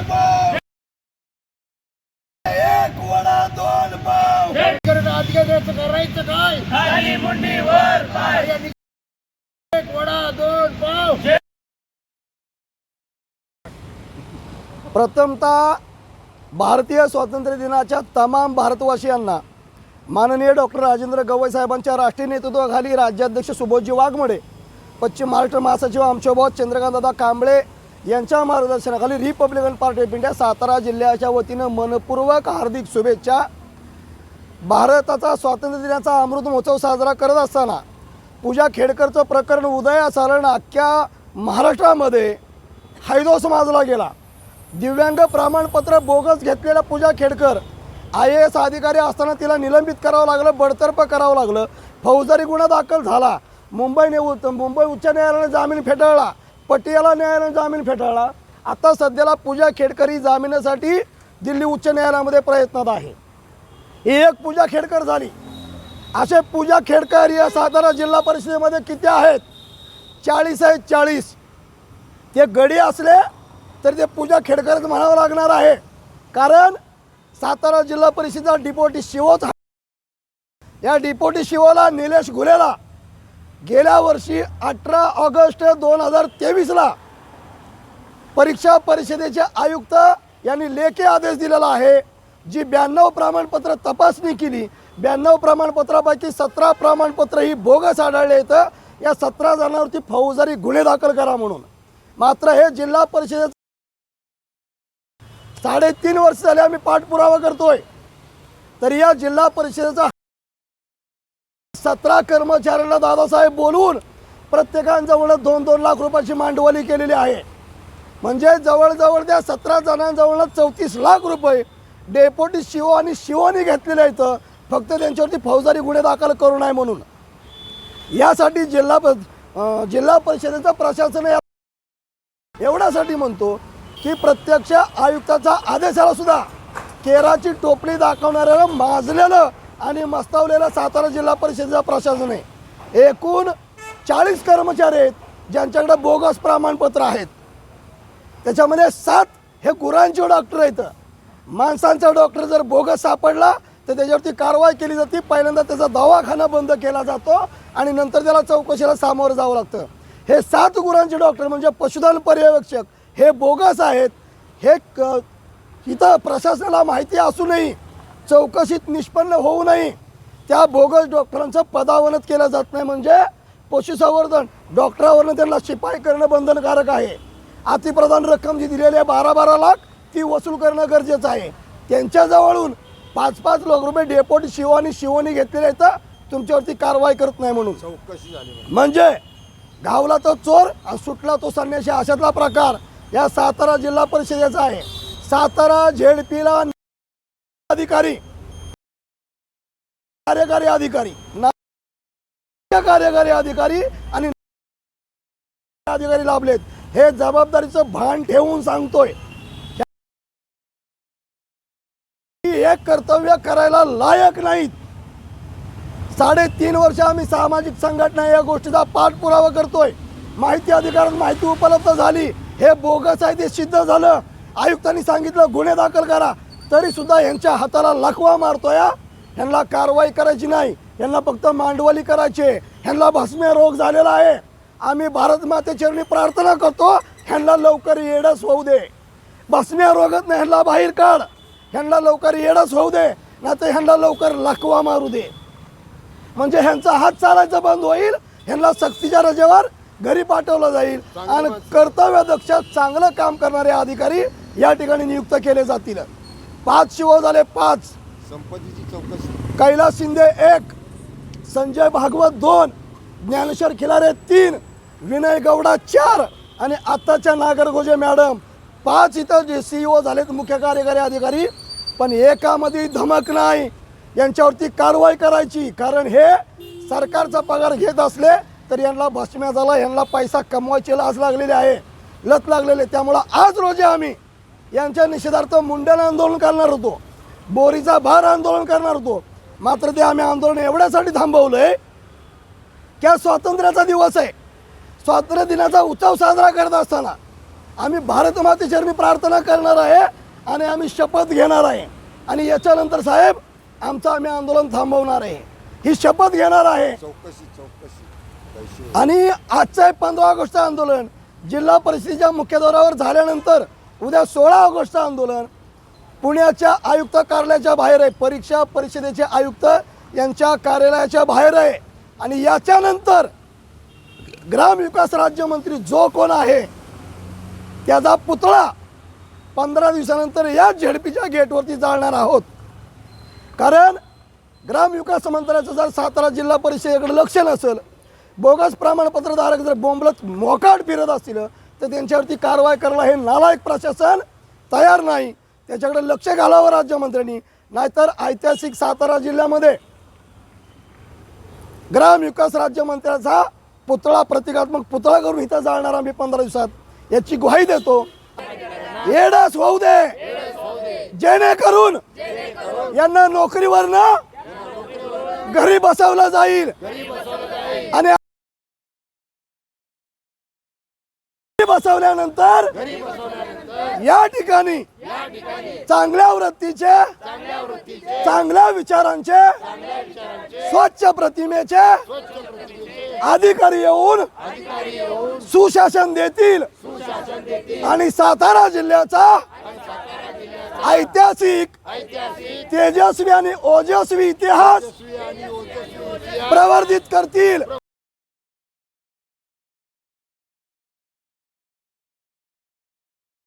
दोन पाव एक वडा दोन पाव करायचं काय खाली पाय एक वडा दोन पाव प्रथमतः भारतीय स्वातंत्र्य दिनाच्या तमाम भारतवासियांना माननीय डॉक्टर राजेंद्र गवई साहेबांच्या राष्ट्रीय नेतृत्वाखाली राज्याध्यक्ष सुबोधजी वाघमोडे पश्चिम महाराष्ट्र महासचिव आमचे बॉस चंद्रकांतदादा कांबळे यांच्या मार्गदर्शनाखाली Republican party of India Satara जिल्ह्याच्या वतीनं मनपूर्वक हार्दिक शुभेच्छा. भारताचा स्वातंत्र्य दिनाचा अमृत महोत्सव साजरा करत असताना पूजा खेडकरचं प्रकरण उदयास आलं आणि अख्ख्या महाराष्ट्रामध्ये हैदोस माजला गेला. दिव्यांग प्रमाणपत्र बोगस घेतलेला Pooja Khedkar I A S अधिकारी असताना तिला निलंबित करावं लागलं बडतर्फ करावं लागलं. फौजदारी गुन्हा दाखल झाला. मुंबई मुंबई उच्च न्यायालयाने जामीन फेटाळला. पटियाला न्यायालयानं जामीन फेटाळला. आता सध्याला पूजा खेडकर ही जामिनासाठी दिल्ली उच्च न्यायालयामध्ये प्रयत्नात आहे. ही एक पूजा खेडकर झाली. असे पूजा खेडकर या सातारा जिल्हा परिषदेमध्ये किती आहेत? चाळीस आहेत चाळीस. ते गडी असले तर ते पूजा खेडकरच म्हणावं लागणार आहे. कारण सातारा जिल्हा परिषदेचा डिपोटी शिवोच या डिपोटी शिवोला निलेश घुलेला गेल्या वर्षी अठरा ऑगस्ट दोन हजार तेवीसला परीक्षा परिषदेचे आयुक्त यांनी लेखी आदेश दिलेला आहे जी ब्याण्णव प्रमाणपत्र तपासणी केली. ब्याण्णव प्रमाणपत्रापैकी सतरा प्रमाणपत्र ही बोगस आढळले येतं या सतरा जणांवरती फौजदारी गुन्हे दाखल करा म्हणून. मात्र हे जिल्हा परिषदेचं साडेतीन वर्ष झाले आम्ही पाठपुरावा करतोय. तर या जिल्हा परिषदेचा सतरा कर्मचाऱ्यांना दादासाहेब बोलवून प्रत्येकांजवळ दोन दोन लाख रुपयाची मांडवली केलेली आहे. म्हणजे जवळजवळ त्या सतरा जणांजवळ चौतीस लाख रुपये डेपोटी शिव आणि शिवनी घेतलेले आहेत. फक्त त्यांच्यावरती फौजदारी गुन्हे दाखल करू नये म्हणून. यासाठी जिल्हा प- जिल्हा परिषदेचं प्रशासन या- एवढ्यासाठी म्हणतो की प्रत्यक्ष आयुक्ताचा आदेशाला सुद्धा केराची टोपली दाखवणाऱ्याला माजलेलं आणि मस्तावलेला सातारा जिल्हा परिषदेचं प्रशासन आहे. एकूण चाळीस कर्मचारी आहेत ज्यांच्याकडे बोगस प्रमाणपत्र आहेत. त्याच्यामध्ये सात हे गुरांचे डॉक्टर आहेत. माणसांचा डॉक्टर जर बोगस सापडला तर त्याच्यावरती कारवाई केली जाते. पहिल्यांदा त्याचा दवाखाना बंद केला जातो आणि नंतर त्याला चौकशीला सामोरं जावं लागतं. हे सात गुरांचे डॉक्टर म्हणजे पशुधन पर्यवेक्षक हे बोगस आहेत. हे क इथं प्रशासनाला माहिती असूनही चौकशीत निष्पन्न होऊ नये. त्या बोगस डॉक्टरांचं पदावनत केलं जात नाही. म्हणजे पशुसंवर्धन डॉक्टरावरनं त्यांना शिपाई करणं बंधनकारक आहे. अतिप्रधान रक्कम जी दिलेली आहे बारा बारा लाख ती वसूल करणं गरजेचं आहे. त्यांच्याजवळून पाच पाच लाख रुपये डेपोटी शिवानी शिवनी घेतलेले आहेत. तुमच्यावरती कारवाई करत नाही म्हणून. चौकशी झाली म्हणजे गावला तो चोर आणि सुटला तो संन्याशी अशातला प्रकार. या सातारा जिल्हा परिषदेचा आहे. सातारा झेडपीला अधिकारी कार्यकारी अधिकारी कार्यकारी अधिकारी आणि अधिकारी लाभलेत. हे जबाबदारीचं भान ठेवून सांगतोय. हे कर्तव्य करायला लायक नाहीत. साडेतीन वर्ष आम्ही सामाजिक संघटना या गोष्टीचा पाठपुरावा करतोय. माहिती अधिकारात माहिती उपलब्ध झाली. हे बोगस आहे ते सिद्ध झालं. आयुक्तांनी सांगितलं गुन्हे दाखल करा. तरी सुद्धा यांच्या हाताला लखवा मारतोय हा. ह्यांना कारवाई करायची नाही. यांना फक्त मांडवली करायची. ह्यांना भस्मे रोग झालेला आहे. आम्ही भारत मातेचरणी प्रार्थना करतो ह्यांना लवकर येडच होऊ दे. भस्म्या रोगात नाही ह्यांना बाहेर काढ. ह्यांना लवकर येडच होऊ दे. नाही तर ह्यांना लवकर लखवा मारू दे. म्हणजे ह्यांचा हात चालायचा बंद होईल ह्यांना सक्तीच्या रजेवर घरी पाठवलं जाईल. आणि कर्तव्य दक्ष चांगलं काम करणारे अधिकारी या ठिकाणी नियुक्त केले जातील. पाच शिव झाले पाच. संपत्तीची चौकशी. कैलास शिंदे एक संजय भागवत दोन ज्ञानेश्वर खिलारे तीन विनय गौडा चार आणि आत्ताच्या नागरगोजे मॅडम. पाच इथं जे सी ओ झालेत मुख्य कार्यकारी अधिकारी पण एकामध्ये धमक नाही. यांच्यावरती कारवाई करायची कारण हे सरकारचा पगार घेत असले तर यांना भस्म्या झाला यांना पैसा कमवायची लाज लागलेली आहे लत लागलेली. त्यामुळं आज रोजी आम्ही यांच्या निषेधार्थ मुंडन आंदोलन करणार होतो. बोरीचा भार आंदोलन करणार होतो. मात्र ते आम्ही आंदोलन एवढ्यासाठी थांबवलंय की आज स्वातंत्र्याचा दिवस आहे. स्वातंत्र्य दिनाचा उत्सव साजरा करत असताना आम्ही भारत मातेची मी प्रार्थना करणार आहे आणि आम्ही शपथ घेणार आहे. आणि याच्यानंतर साहेब आमचं आम्ही आंदोलन थांबवणार आहे. ही शपथ घेणार आहे. चौकशी आणि आजचं आहे पंधरा ऑगस्ट आंदोलन जिल्हा परिषदेच्या मुख्यद्वारावर झाल्यानंतर उद्या सोळा ऑगस्ट आंदोलन. पुण्याच्या आयुक्त कार्यालयाच्या बाहेर आहे. परीक्षा परिषदेचे आयुक्त यांच्या कार्यालयाच्या बाहेर आहे. आणि याच्यानंतर ग्रामविकास राज्यमंत्री जो कोण आहे त्याचा पुतळा पंधरा दिवसानंतर या झेडपीच्या गेटवरती जाळणार आहोत. कारण ग्रामविकास मंत्र्याचं जर सातारा जिल्हा परिषदेकडे लक्ष नसेल बोगस प्रमाणपत्रधारक जर बोंबलत मोकाट फिरत असतील तर त्यांच्यावरती कारवाई करायला हे नालायक प्रशासन तयार नाही. त्याच्याकडे लक्ष घालावं राज्यमंत्र्यांनी. नाहीतर ऐतिहासिक सातारा जिल्ह्यामध्ये ग्रामविकास राज्यमंत्र्याचा पुतळा प्रतिकात्मक पुतळा करून इथं जाणार आम्ही पंधरा दिवसात. याची ग्वाही देतो. येडस होऊ दे. जेणेकरून यांना नोकरीवर ना घरी बसवलं जाईल. आणि बसवल्यानंतर या ठिकाणी चांगल्या वृत्तीचे चांगल्या विचारांचे स्वच्छ प्रतिमेचे अधिकारी येऊन सुशासन देतील आणि सातारा जिल्ह्याचा ऐतिहासिक तेजस्वी आणि ओजस्वी इतिहास प्रवर्धित करतील.